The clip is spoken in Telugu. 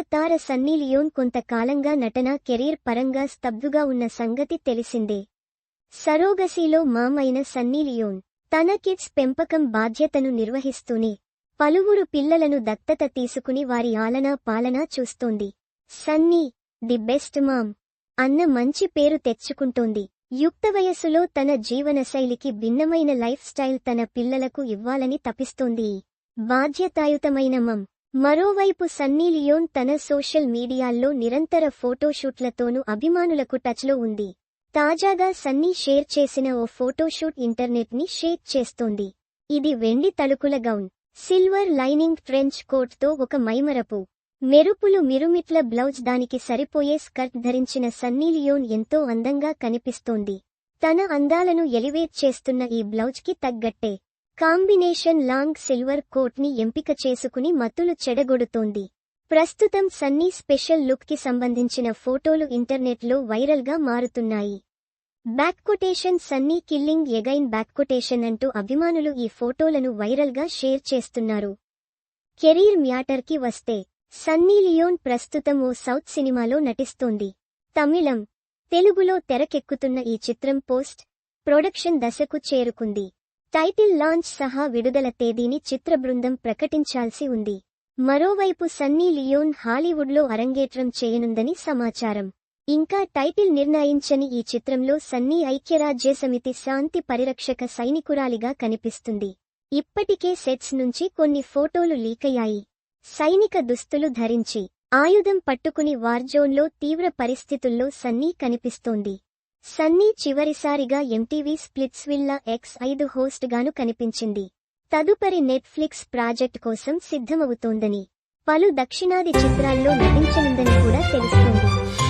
తార సన్నీ లియోన్ కొంతకాలంగా నటన కెరీర్ పరంగా స్తబ్దుగా ఉన్న సంగతి తెలిసిందే. సరోగసీలో మామైన సన్నీ లియోన్ తన కిడ్స్ పెంపకం బాధ్యతను నిర్వహిస్తూనే పలువురు పిల్లలను దత్తత తీసుకుని వారి ఆలనా పాలనా చూస్తోంది. సన్నీ ది బెస్ట్ మామ్ అన్న మంచి పేరు తెచ్చుకుంటోంది. యుక్త వయస్సులో తన జీవనశైలికి భిన్నమైన లైఫ్ స్టైల్ తన పిల్లలకు ఇవ్వాలని తపిస్తోంది. బాధ్యతాయుతమైన మమ్ మరోవైపు సన్నీ లియోన్ తన సోషల్ మీడియాల్లో నిరంతర ఫోటోషూట్లతోనూ అభిమానులకు టచ్లో ఉంది. తాజాగా సన్నీ షేర్ చేసిన ఓ ఫోటోషూట్ ఇంటర్నెట్ని షేక్ చేస్తోంది. ఇది వెండి తలుకుల గౌన్ సిల్వర్ లైనింగ్ ట్రెంచ్ కోట్తో ఒక మైమరపు మెరుపులు మిరుమిట్ల బ్లౌజ్ దానికి సరిపోయే స్కర్ట్ ధరించిన సన్నీ లియోన్ ఎంతో అందంగా కనిపిస్తోంది. తన అందాలను ఎలివేట్ చేస్తున్న ఈ బ్లౌజ్కి తగ్గట్టే కాంబినేషన్ లాంగ్ సిల్వర్ కోట్ని ఎంపిక చేసుకుని మత్తులు చెడగొడుతోంది. ప్రస్తుతం సన్నీ స్పెషల్ లుక్కి సంబంధించిన ఫోటోలు ఇంటర్నెట్లో వైరల్గా మారుతున్నాయి. Back quotation Sunny killing again back quotation అంటూ అభిమానులు ఈ ఫోటోలను వైరల్గా షేర్ చేస్తున్నారు. కెరీర్ మ్యాటర్కి వస్తే సన్నీ లియోన్ ప్రస్తుతం ఓ సౌత్ సినిమాలో నటిస్తోంది. తమిళం తెలుగులో తెరకెక్కుతున్న ఈ చిత్రం పోస్ట్ ప్రొడక్షన్ దశకు చేరుకుంది. టైటిల్ లాంచ్ సహా విడుదల తేదీని చిత్ర బృందం ప్రకటించాల్సి ఉంది. మరోవైపు సన్నీ లియోన్ హాలీవుడ్లో అరంగేట్రం చేయనుందని సమాచారం. ఇంకా టైటిల్ నిర్ణయించని ఈ చిత్రంలో సన్నీ ఐక్యరాజ్యసమితి శాంతి పరిరక్షక సైనికురాలిగా కనిపిస్తుంది. ఇప్పటికే సెట్స్ నుంచి కొన్ని ఫోటోలు లీకయ్యాయి. సైనిక దుస్తులు ధరించి ఆయుధం పట్టుకుని వార్జోన్లో తీవ్ర పరిస్థితుల్లో సన్నీ కనిపిస్తోంది. సన్నీ చివరిసారిగా ఎంటీవీ స్ప్లిట్స్విల్లా ఎక్స్ ఐదు హోస్ట్ గాను కనిపించింది. తదుపరి నెట్ఫ్లిక్స్ ప్రాజెక్ట్ కోసం సిద్ధమవుతోందని. పలు దక్షిణాది చిత్రాల్లో నటించనుందని కూడా తెలుస్తోంది.